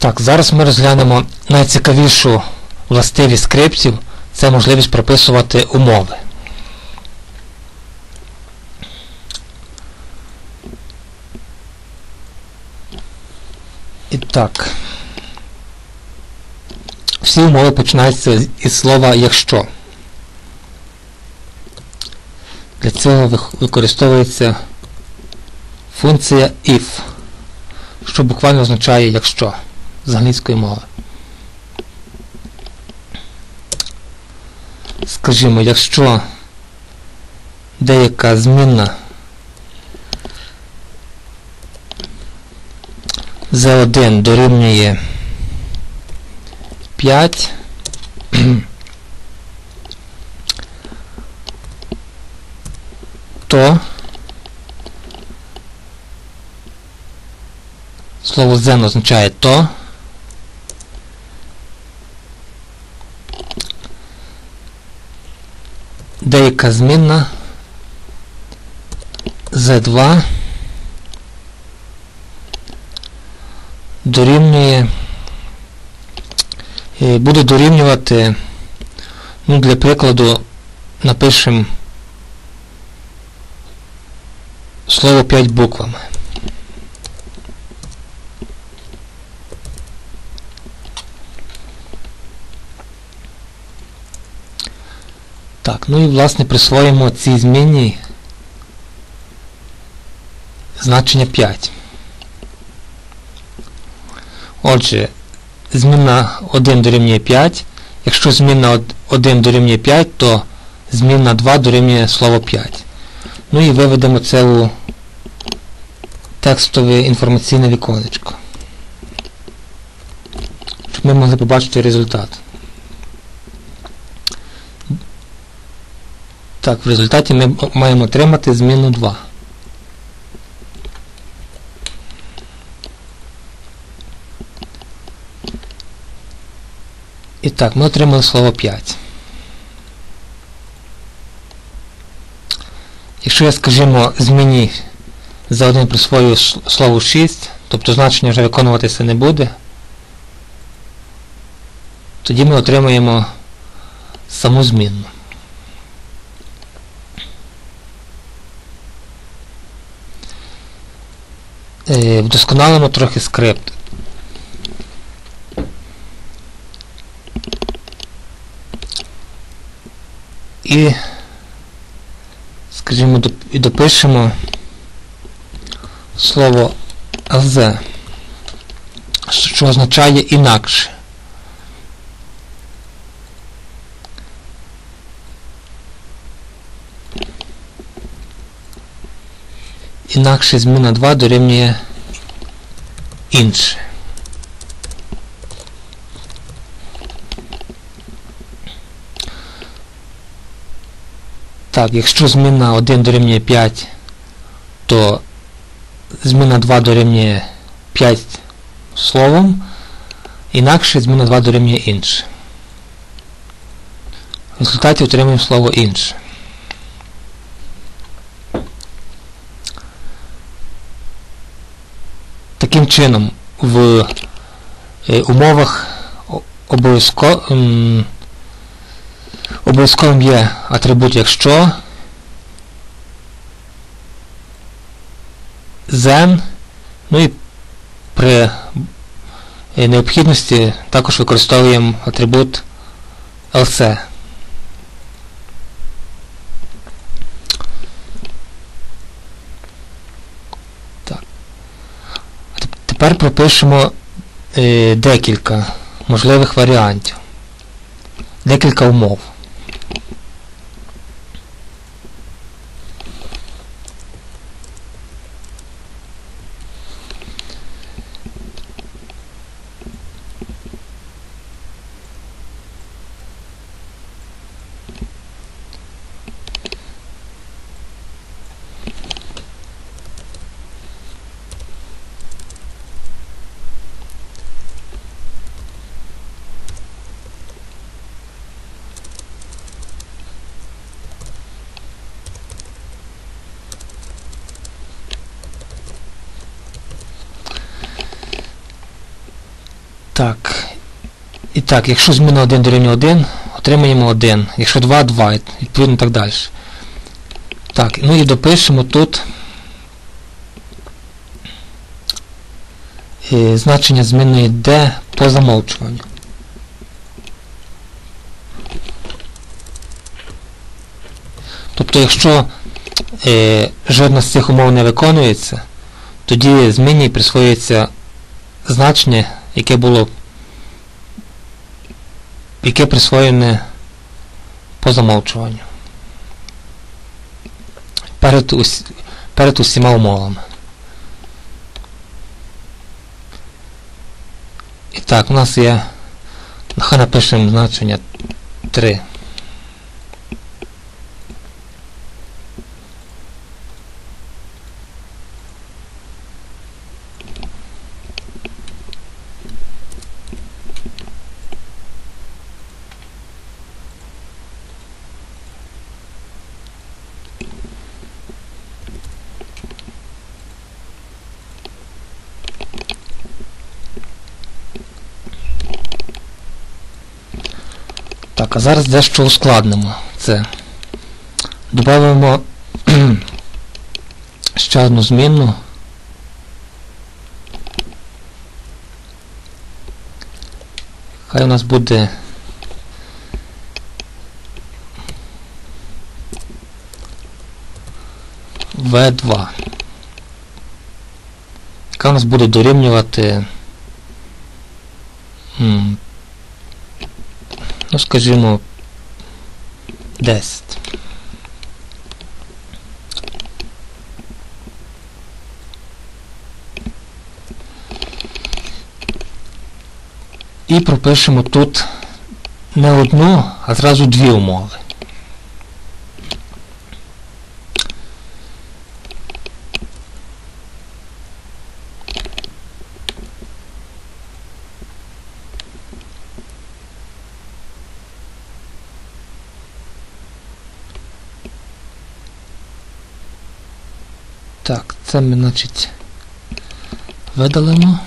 Так, зараз ми розглянемо найцікавішу властивість скриптів це можливість прописувати умови. І так. Всі умови починаються із слова якщо. Для цього використовується функція if, що буквально означає якщо з англійської мови. Скажімо, якщо деяка змінна z1 дорівнює 5, то слово zen означає то, деяка змінна z2 дорівнює е, буде дорівнювати, ну, для прикладу, напишемо слово 5 буквами. Так, ну і власне присвоїмо цій зміні значення 5. Отже, змінна 1 дорівнює 5. Якщо змінна 1 дорівнює 5, то змінна 2 дорівнює слово 5. Ну і виведемо це у текстове інформаційне віконечко. Щоб ми могли побачити результат. Так, в результаті ми маємо отримати зміну 2. І так, ми отримали слово 5. Якщо я, скажімо, зміні за один присвою слово 6, тобто значення вже виконуватися не буде, тоді ми отримаємо саму змінну. Вдосконалимо трохи скрипт. І, скажімо, і допишемо слово «з», що означає інакше. Інакше зміна 2 дорівнює інше. Так, якщо зміна 1 дорівнює 5, то зміна 2 дорівнює 5 словом, інакше зміна 2 дорівнює інше. В результаті отримуємо слово інше. Таким чином, в е, умовах обов'язково обов'язковим є атрибут якщо then, ну і при е, необхідності також використовуємо атрибут else. Тепер пропишемо е, декілька можливих варіантів, декілька умов. Так. І так, якщо зміна 1 дорівнює 1, отримаємо 1. Якщо 2, 2, відповідно так далі. Так, ну і допишемо тут е, значення змінної D по замовчуванню. Тобто, якщо е, жодна з цих умов не виконується, тоді зміні присвоюється значення, яке було яке присвоєне по замовчуванню. Перед, ус, перед усіма умовами. І так, у нас є, нехай напишемо значення 3. Так, а зараз дещо ускладнимо це. Добавимо ще одну змінну. Хай у нас буде В2. Яка у нас буде дорівнювати ну скажімо 10. І пропишемо тут не одну, а зразу дві умови. Так, це ми, значить, видалимо.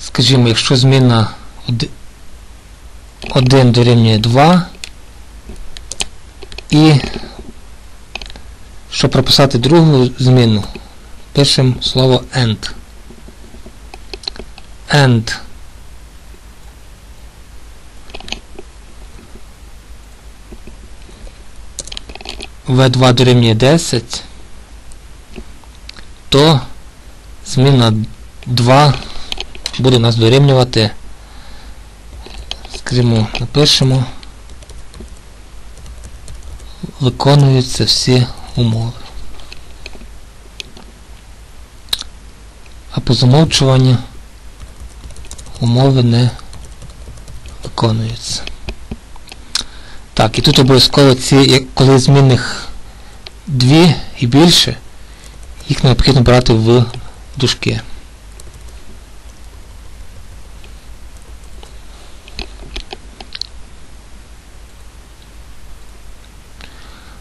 Скажімо, якщо зміна 1 дорівнює 2 і щоб прописати другу зміну, пишемо слово AND. AND V2 дорівнює 10, то зміна 2 буде нас дорівнювати, скажімо, напишемо, виконуються всі умови. А по замовчуванню умови не виконуються. Так, і тут обов'язково ці, коли змінних дві і більше, їх необхідно брати в дужки.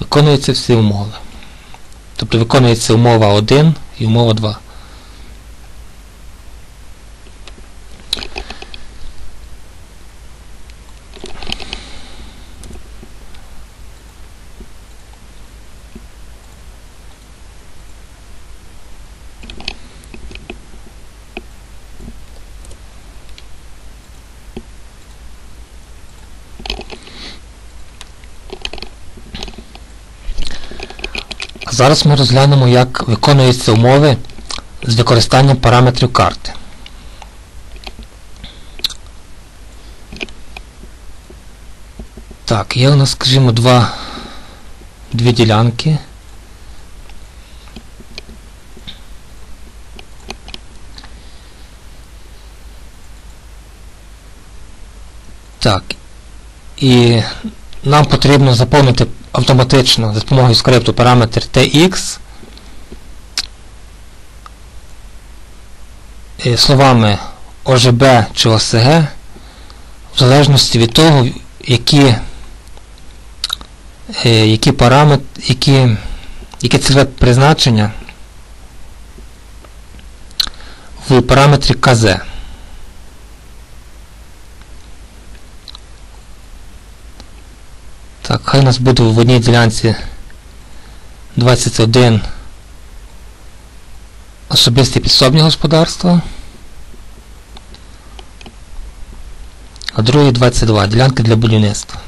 Виконуються всі умови. Тобто виконується умова 1 і умова 2. Зараз ми розглянемо, як виконуються умови з використанням параметрів карти. Так, є у нас, скажімо, два, дві ділянки. Так. І нам потрібно заповнити автоматично за допомогою скрипту параметр tx словами OGB чи OSG в залежності від того, які які параметри, які, яке цільове призначення в параметрі КЗ. Так, хай у нас буде в одній ділянці 21 особисті підсобні господарства. А другий 22 ділянки для будівництва.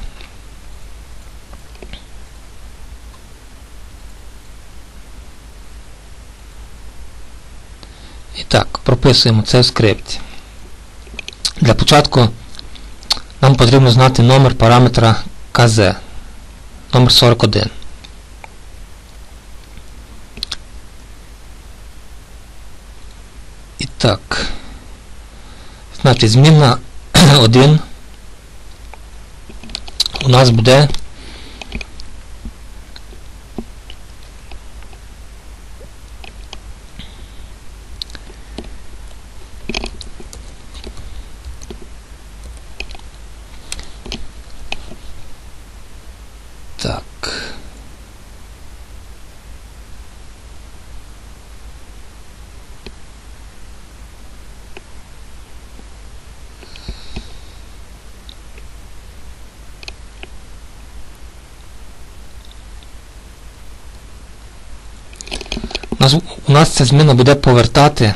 І так, прописуємо це в скрипті. Для початку нам потрібно знати номер параметра КЗ. Номер 41. І так. Значить, зміна 1 у нас буде Так. У нас, у нас ця зміна буде повертати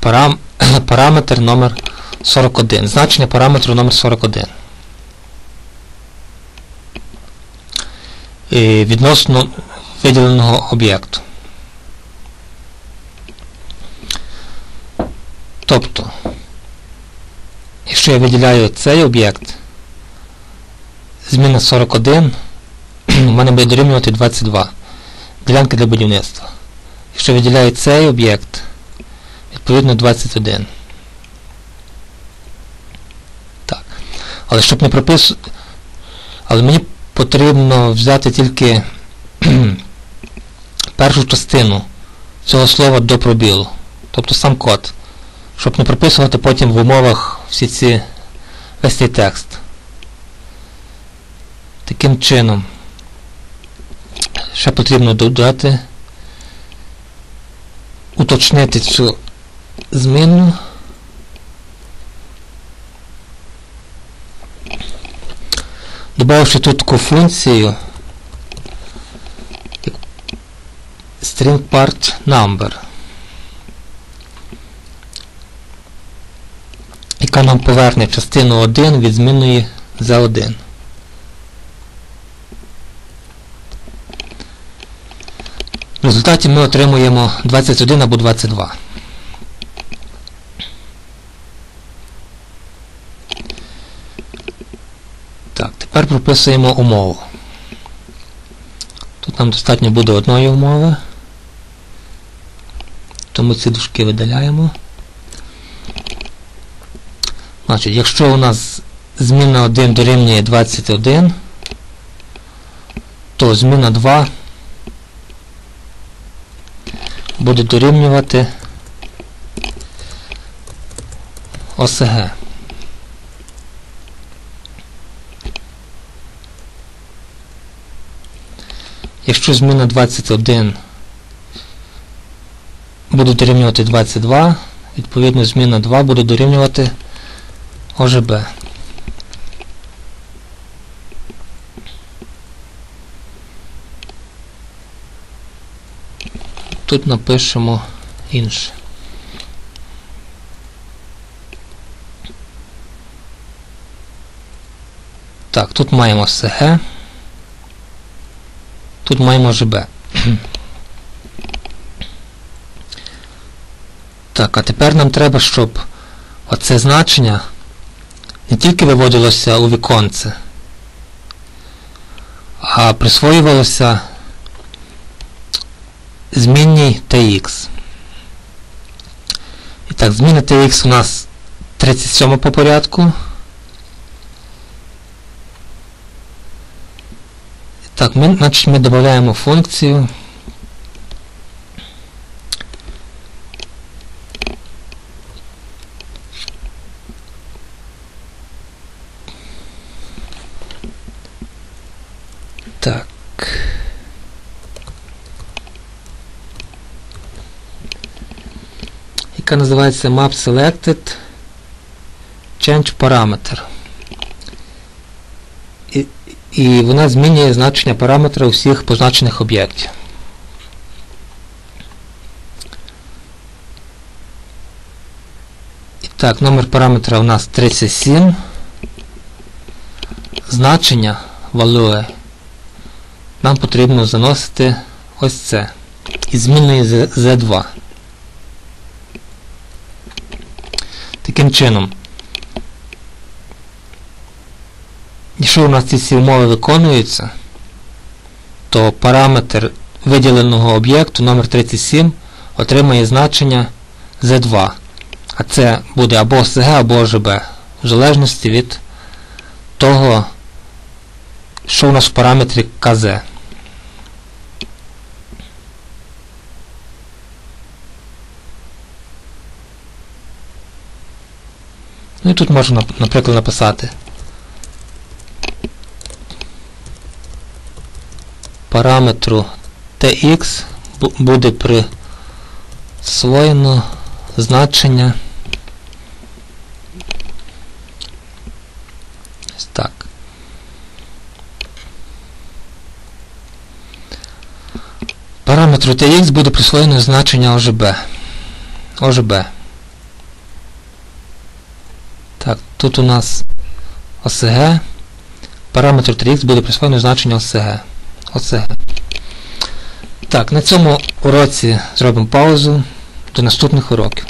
парам, параметр номер 41. Значення параметру номер 41. І відносно виділеного об'єкту. Тобто, якщо я виділяю цей об'єкт, зміна 41, у мене буде дорівнювати 22. Ділянка для будівництва. Якщо виділяю цей об'єкт, відповідно 21. Так. Але щоб не прописувати. Але мені потрібно взяти тільки першу частину цього слова до пробілу. Тобто сам код. Щоб не прописувати потім в умовах всі ці весь цей текст. Таким чином. Ще потрібно додати, уточнити цю зміну. Добавивши тут таку функцію string part number, яка нам поверне частину 1 від змінної за 1. В результаті ми отримуємо 21 або 22. Так, тепер прописуємо умову. Тут нам достатньо буде одної умови. Тому ці дужки видаляємо. Значить, якщо у нас зміна 1 дорівнює 21, то зміна 2 буде дорівнювати ОСГ. Якщо зміна 21 буде дорівнювати 22, відповідно зміна 2 буде дорівнювати ОЖБ. Тут напишемо інше. Так, тут маємо СГ. Тут маємо ЖБ. Так, а тепер нам треба, щоб оце значення не тільки виводилося у віконце, а присвоювалося змінній TX. І так, зміна TX у нас 37 по порядку. Так, ми, значить, ми додаємо функцію. Так. Яка називається map selected change parameter. І, і вона змінює значення параметра усіх позначених об'єктів. Так, номер параметра у нас 37. Значення value нам потрібно заносити ось це із змінної z2. Таким чином, якщо у нас ці всі умови виконуються, то параметр виділеного об'єкту номер 37 отримає значення z2. А це буде або ОСГ, або ОЖБ, в залежності від того, що у нас в параметрі КЗ. Ну і тут можна, наприклад, написати параметру tx буде присвоєно значення ось так. Параметру tx буде присвоєно значення ОЖБ. ОЖБ. Так, тут у нас ОСГ. Параметр 3х буде присвоєно значення ОСГ. ОСГ. Так, на цьому уроці зробимо паузу. До наступних уроків.